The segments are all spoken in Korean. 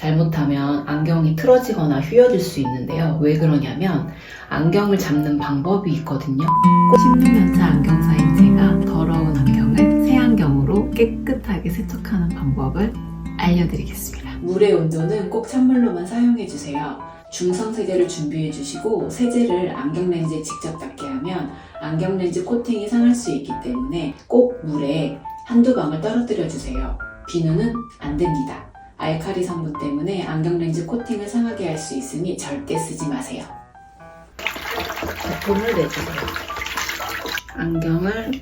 잘못하면 안경이 틀어지거나 휘어질 수 있는데요. 왜 그러냐면 안경을 잡는 방법이 있거든요. 16년차 안경사인 제가 더러운 안경을 새 안경으로 깨끗하게 세척하는 방법을 알려드리겠습니다. 물의 온도는 꼭 찬물로만 사용해주세요. 중성 세제를 준비해 주시고 세제를 안경 렌즈에 직접 닿게 하면 안경 렌즈 코팅이 상할 수 있기 때문에 꼭 물에 한두 방울 떨어뜨려 주세요. 비누는 안 됩니다. 알카리 성분 때문에 안경 렌즈 코팅을 상하게 할 수 있으니 절대 쓰지 마세요. 제품을 내주세요. 안경을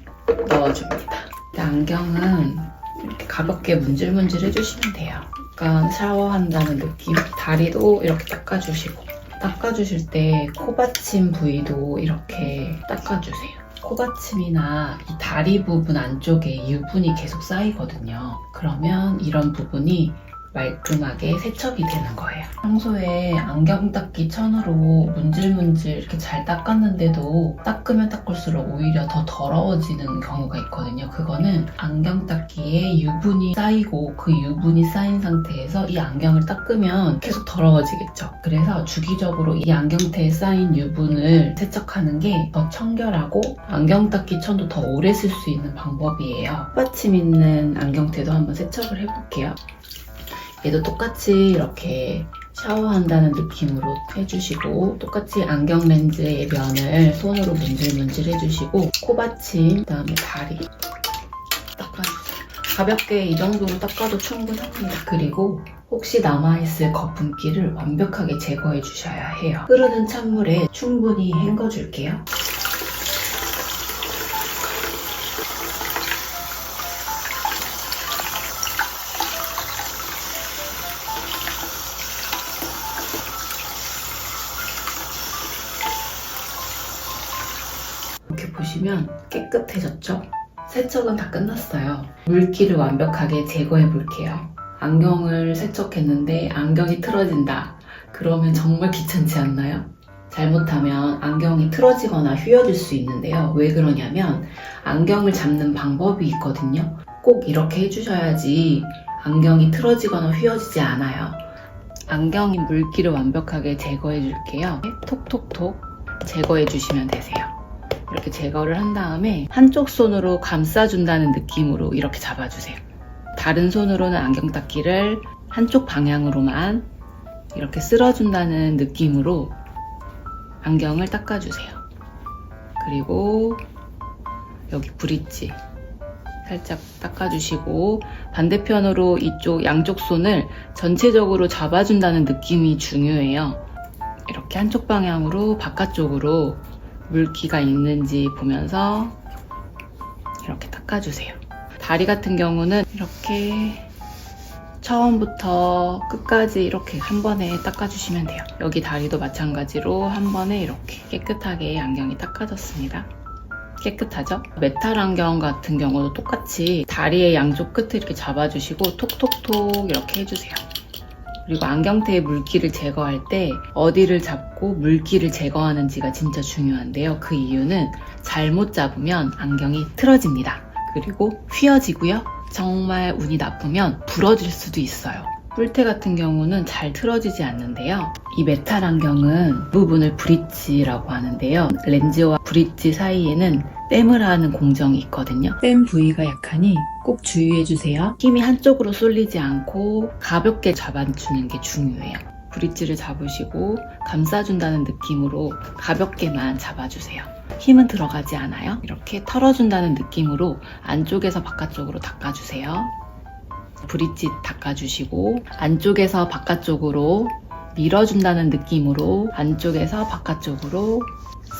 넣어줍니다. 안경은 이렇게 가볍게 문질문질 해주시면 돼요. 약간 샤워한다는 느낌. 다리도 이렇게 닦아주시고 닦아주실 때 코받침 부위도 이렇게 닦아주세요. 코받침이나 이 다리 부분 안쪽에 유분이 계속 쌓이거든요. 그러면 이런 부분이 말끔하게 세척이 되는 거예요. 평소에 안경 닦기 천으로 문질문질 이렇게 잘 닦았는데도 닦으면 닦을수록 오히려 더 더러워지는 경우가 있거든요. 그거는 안경 닦기에 유분이 쌓이고 그 유분이 쌓인 상태에서 이 안경을 닦으면 계속 더러워지겠죠. 그래서 주기적으로 이 안경테에 쌓인 유분을 세척하는 게 더 청결하고 안경 닦기 천도 더 오래 쓸 수 있는 방법이에요. 받침 있는 안경테도 한번 세척을 해볼게요. 얘도 똑같이 이렇게 샤워한다는 느낌으로 해주시고 똑같이 안경 렌즈의 면을 손으로 문질문질 해주시고 코받침 그다음에 다리 닦아주세요. 가볍게 이 정도로 닦아도 충분합니다. 그리고 혹시 남아있을 거품기를 완벽하게 제거해 주셔야 해요. 흐르는 찬물에 충분히 헹궈 줄게요. 이렇게 보시면 깨끗해졌죠? 세척은 다 끝났어요. 물기를 완벽하게 제거해 볼게요. 안경을 세척했는데 안경이 틀어진다. 그러면 정말 귀찮지 않나요? 잘못하면 안경이 틀어지거나 휘어질 수 있는데요. 왜 그러냐면 안경을 잡는 방법이 있거든요. 꼭 이렇게 해주셔야지 안경이 틀어지거나 휘어지지 않아요. 안경이 물기를 완벽하게 제거해 줄게요. 톡톡톡 제거해 주시면 되세요. 이렇게 제거를 한 다음에 한쪽 손으로 감싸준다는 느낌으로 이렇게 잡아주세요. 다른 손으로는 안경 닦기를 한쪽 방향으로만 이렇게 쓸어준다는 느낌으로 안경을 닦아주세요. 그리고 여기 브릿지 살짝 닦아주시고 반대편으로 이쪽 양쪽 손을 전체적으로 잡아준다는 느낌이 중요해요. 이렇게 한쪽 방향으로 바깥쪽으로 물기가 있는지 보면서 이렇게 닦아주세요. 다리 같은 경우는 이렇게 처음부터 끝까지 이렇게 한 번에 닦아주시면 돼요. 여기 다리도 마찬가지로 한 번에 이렇게 깨끗하게 안경이 닦아졌습니다. 깨끗하죠? 메탈 안경 같은 경우도 똑같이 다리의 양쪽 끝을 이렇게 잡아주시고 톡톡톡 이렇게 해주세요. 그리고 안경테의 물기를 제거할 때 어디를 잡고 물기를 제거하는지가 진짜 중요한데요. 그 이유는 잘못 잡으면 안경이 틀어집니다. 그리고 휘어지고요. 정말 운이 나쁘면 부러질 수도 있어요. 뿔테 같은 경우는 잘 틀어지지 않는데요. 이 메탈 안경은 부분을 브릿지라고 하는데요. 렌즈와 브릿지 사이에는 댐을 하는 공정이 있거든요. 댐 부위가 약하니 꼭 주의해주세요. 힘이 한쪽으로 쏠리지 않고 가볍게 잡아주는 게 중요해요. 브릿지를 잡으시고 감싸준다는 느낌으로 가볍게만 잡아주세요. 힘은 들어가지 않아요. 이렇게 털어준다는 느낌으로 안쪽에서 바깥쪽으로 닦아주세요. 브릿지 닦아주시고 안쪽에서 바깥쪽으로 밀어준다는 느낌으로 안쪽에서 바깥쪽으로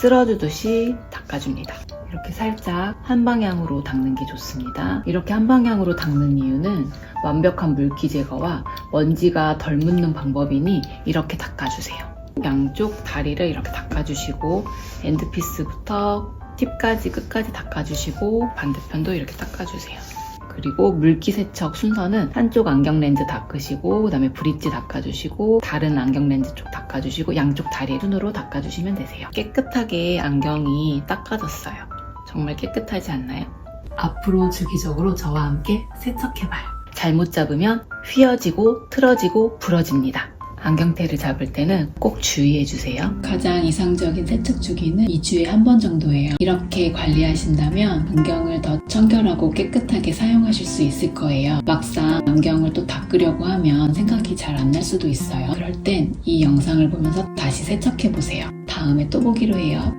쓸어주듯이 닦아줍니다. 이렇게 살짝 한 방향으로 닦는 게 좋습니다. 이렇게 한 방향으로 닦는 이유는 완벽한 물기 제거와 먼지가 덜 묻는 방법이니 이렇게 닦아주세요. 양쪽 다리를 이렇게 닦아주시고 엔드피스부터 팁까지 끝까지 닦아주시고 반대편도 이렇게 닦아주세요. 그리고 물기 세척 순서는 한쪽 안경 렌즈 닦으시고 그다음에 브릿지 닦아주시고 다른 안경 렌즈 쪽 닦아주시고 양쪽 다리 순으로 닦아주시면 되세요. 깨끗하게 안경이 닦아졌어요. 정말 깨끗하지 않나요? 앞으로 주기적으로 저와 함께 세척해봐요. 잘못 잡으면 휘어지고 틀어지고 부러집니다. 안경테를 잡을 때는 꼭 주의해 주세요. 가장 이상적인 세척 주기는 2주에 한 번 정도예요. 이렇게 관리하신다면 안경을 더 청결하고 깨끗하게 사용하실 수 있을 거예요. 막상 안경을 또 닦으려고 하면 생각이 잘 안 날 수도 있어요. 그럴 땐 이 영상을 보면서 다시 세척해 보세요. 다음에 또 보기로 해요.